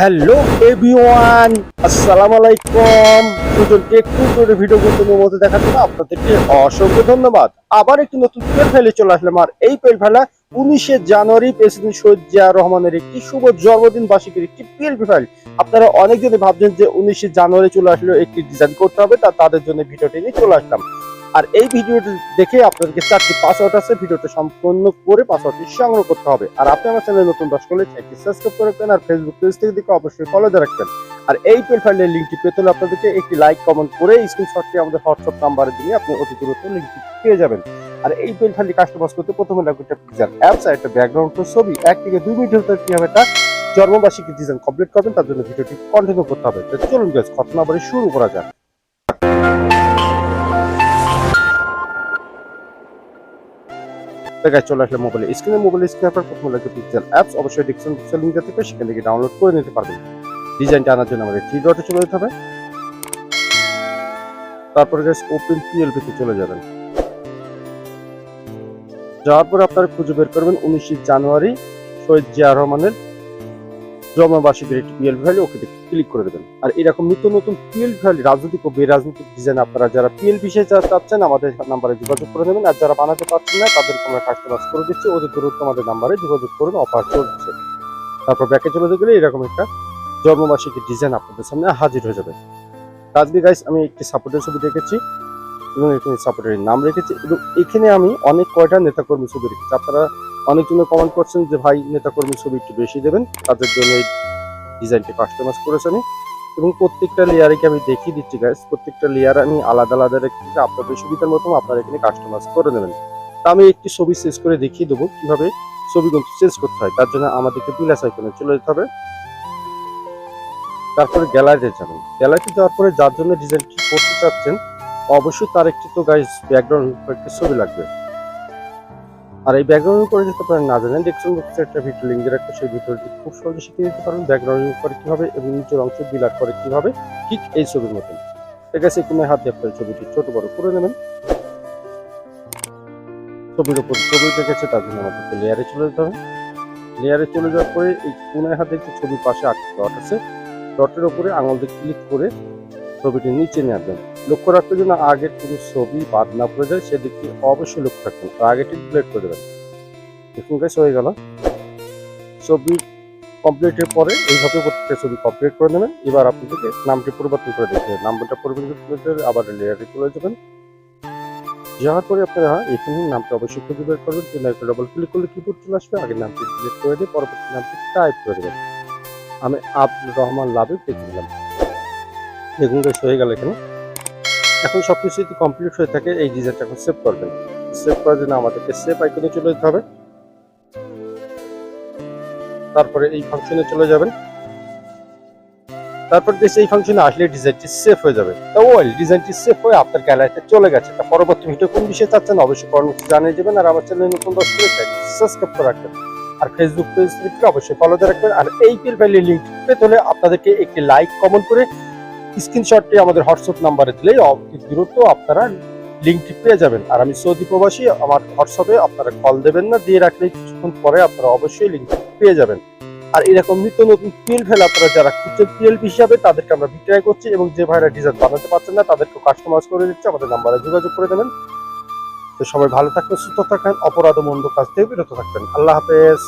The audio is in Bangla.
হ্যালো এভরিওয়ান আসসালামু আলাইকুম সুজনকে একটু করে ভিডিও করতে মতো দেখার জন্য আপনাদেরকে অসংখ্য ধন্যবাদ। আবার একটি নতুন পেল ফেলে চলে আসলাম। আর এই পেল ফেলা উনিশে জানুয়ারি প্রেসিডেন্ট শহীদ জিয়া রহমানের একটি শুভ জন্মদিন, বার্ষিকীর একটি পিএলপি ফাইল আপনারা অনেক অনেকজনই ভাবছেন যে উনিশে জানুয়ারি চলে আসলে একটি ডিজাইন করতে হবে, তা তাদের জন্য ভিডিওটি নিয়ে চলে আসলাম। আর এই ভিডিওটি দেখে আপনাদেরকে চারটি পাসওয়ার্ড আছে, ভিডিওটা সম্পূর্ণ করে পাসওয়ার্ডটি সংগ্রহ করতে হবে। আর আপনি আমার চ্যানেলে নতুন দর্শক হলে চ্যানেলটি সাবস্ক্রাইব করে রাখবেন আর ফেসবুক পেজ থেকে দেখে অবশ্যই ফলো দিয়ে রাখবেন। আর এই পেল ফাইলের লিঙ্কটি পেতে হলে আপনাদেরকে একটি লাইক কমেন্ট করে স্ক্রিনশটটি আমাদের হোয়াটসঅ্যাপ নাম্বারে দিয়ে আপনি অতি দ্রুত লিঙ্কটি পেয়ে যাবেন। আর এই পেল ফাইলটি কাস্টমাইজ করতে প্রথমে লাগবে একটা পিকচার অ্যাপস আর একটা ব্যাকগ্রাউন্ড ছবি। এক থেকে দুই মিনিটের কি হবে একটা জন্মবার্ষিকী ডিজাইন কমপ্লিট করবেন তার জন্য ভিডিওটি কন্টিনিউ করতে হবে। চলুন গাইস কথা না বলে শুরু করা যাক। তো চলে আসলে মোবাইলে স্ক্রিনে আপনার পিক্সেল অ্যাপস অবশ্যই ডিসক্রিপশন পিক্সেল সেখান থেকে ডাউনলোড করে নিতে পারবেন। ডিজাইনটা আনার জন্য আমাদের থ্রি ডটে চলে যেতে হবে। তারপরে ওপেন পিএলপিতে চলে যাবেন। যাওয়ার পর আপনারা খুঁজে বের করবেন উনিশে জানুয়ারি সৈয়দ জিয়া রহমানের জন্মবার্ষিকীর একটি পিএল ভ্যালি ওকে ক্লিক করে দেবেন। আর এরকম নিত্য নতুন পিএল ভ্যালি রাজনৈতিক ও বেরাজনৈতিক ডিজাইন আপনারা যারা পিএল বিষয়ে যা চাচ্ছেন, আমাদের নাম্বারে যোগাযোগ করে নেবেন। আর যারা বানাতে পারছেন না, তাদেরকে আমরা কাস্টমাইজ করে দিচ্ছি। ওদের দূরত্ব আমাদের নাম্বারে যোগাযোগ করুন অফার চলছে। তারপর ব্যাকে চলে গেলে এরকম একটা জন্মবার্ষিকী ডিজাইন আপনাদের সামনে হাজির হয়ে যাবে। আজকে গাইস আমি একটি সাপোর্টের ছবি রেখেছি এবং এখানে সাপোর্টের নাম রেখেছি। এবং এখানে আমি অনেক কয়টা নেতাকর্মী ছবি রেখেছি। আপনারা অনেকজনে কমেন্ট করছেন যে, ভাই, নেতাকর্মী ছবি একটু বেশি দেবেন। তাদের জন্য এই ডিজাইনটি কাস্টমাইজ করেছি আমি এবং প্রত্যেকটা লেয়ারে আমি দেখিয়ে দিচ্ছি গাইস প্রত্যেকটা লেয়ার আমি আলাদা আলাদা রেখেছি আপনাদের সুবিধার মতো আপনারা এখানে কাস্টমাইজ করে নেবেন। তা আমি একটি ছবি চেঞ্জ করে দেখিয়ে দেবো কীভাবে ছবিগুলো চেঞ্জ করতে হয়। তার জন্য আমাদেরকে প্লাস আইকনে চলে যেতে হবে। তারপরে গ্যালারিতে যাবেন। গ্যালারিতে যাওয়ার পরে যার জন্য ডিজাইনটি করতে চাচ্ছেন, অবশ্যই তার একটি তো গাইস ব্যাকগ্রাউন্ড একটি ছবি লাগবে। আর এই ব্যাকগ্রাউন্ড করে যেতে পারেন না জানেন দেখছেন বক্সে একটা ভিডিও লিঙ্ক দিয়ে রাখতে সেই ভিডিওটি খুব সহজে শিখে দিতে পারেন ব্যাকগ্রাউন্ড করে কীভাবে এবং নিচের অংশ বিলার করে কীভাবে ঠিক এই ছবির মতন। ঠিক আছে কোনো হাত দিয়ে আপনার ছবিটি ছোট বড় করে নেবেন। ছবির উপর ছবি রেখেছে তার জন্য আমাদেরকে লেয়ারে চলে যেতে হবে। লেয়ারে চলে যাওয়ার পরে এই কোনায় হাতে একটি ছবির পাশে আটটি ডট আছে। ডটের উপরে আঙুল দিয়ে ক্লিক করে ছবিটি নিচে নিয়ে আসবেন। লক্ষ্য রাখতে যেন আগের কোনো ছবি বাদ না পড়ে যায়, সেদিকটি অবশ্যই লক্ষ্য রাখবেন আর আগেটি ডিলেট করে দেবেন। দেখুন গাছ হয়ে গেল। ছবি কমপ্লিটের পরে এইভাবে প্রত্যেকটা ছবি কমপ্লিট করে নেবেন। এবার আপনাদেরকে নামটি পরিবর্তন করে হবে নামটা পরিবর্তন করে আবার লেয়ারে চলে যাবেন। যাওয়ার পরে আপনারা এখানে নামটা অবশ্যই খুঁজে বের করবেন। তিন ডবল ক্লিক করলে কিবোর্ড চলে আসবে আগের নামটি ডিলিট করে দিয়ে পরবর্তী নামটি টাইপ করে দেবেন। আমি আব্দুর রহমান লাভে দেখে দিলাম দেখুন বেশ হয়ে গেল এখানে। এখন সব কিছু যদি কমপ্লিট হয়ে থাকে, এই ডিজাইনটা এখন সেভ করবেন। সেভ করার জন্য আমাদেরকে সেভ আইকনে চলে যেতে হবে। তারপরে এই ফাংশনে চলে যাবেন। তারপর দেশে এই ফাংশনে আসলে ডিজাইনটি সেভ হয়ে যাবে। তো ওয়েল ডিজাইনটি সেভ হয়ে আপনার গ্যালারিতে চলে গেছে। তা পরবর্তী ভিডিও কোন বিষয়ে চাচ্ছেন অবশ্যই কমেন্ট জানিয়ে দেবেন। আর আমার চ্যানেল নতুন দর্শক সাবস্ক্রাইব করে রাখবেন। আর ফেসবুক পেজ থেকে অবশ্যই ফলো দিয়ে রাখবেন। আর এই পিল ভ্যালি লিঙ্ক পেতে হলে আপনাদেরকে একটি লাইক কমেন্ট করে স্ক্রিনশটটি আমাদের হোয়াটসঅ্যাপ নাম্বারে দিলেই দ্রুত আপনারা লিঙ্কটি পেয়ে যাবেন। আর আমি সৌদি প্রবাসী, আমার হোয়াটসঅ্যাপে আপনারা কল দেবেন না, দিয়ে রাখলে কিছুক্ষণ পরে আপনারা অবশ্যই লিঙ্কটি পেয়ে যাবেন। আর এরকম নিত্য নতুন পিএল ফেল আপনারা যারা খুঁজছেন পিএল হিসাবে তাদেরকে আমরা বিক্রয় করছি এবং যে ভাইরা ডিজাইন বানাতে পারছেন না তাদেরকে কাস্টমাইজ করে দিচ্ছে। আমাদের নাম্বারে যোগাযোগ করে দেবেন। তো সবাই ভালো থাকবেন, সুস্থ থাকবেন অপরাধ মন্দ কাজ থেকে বিরত থাকবেন। আল্লাহ হাফেজ।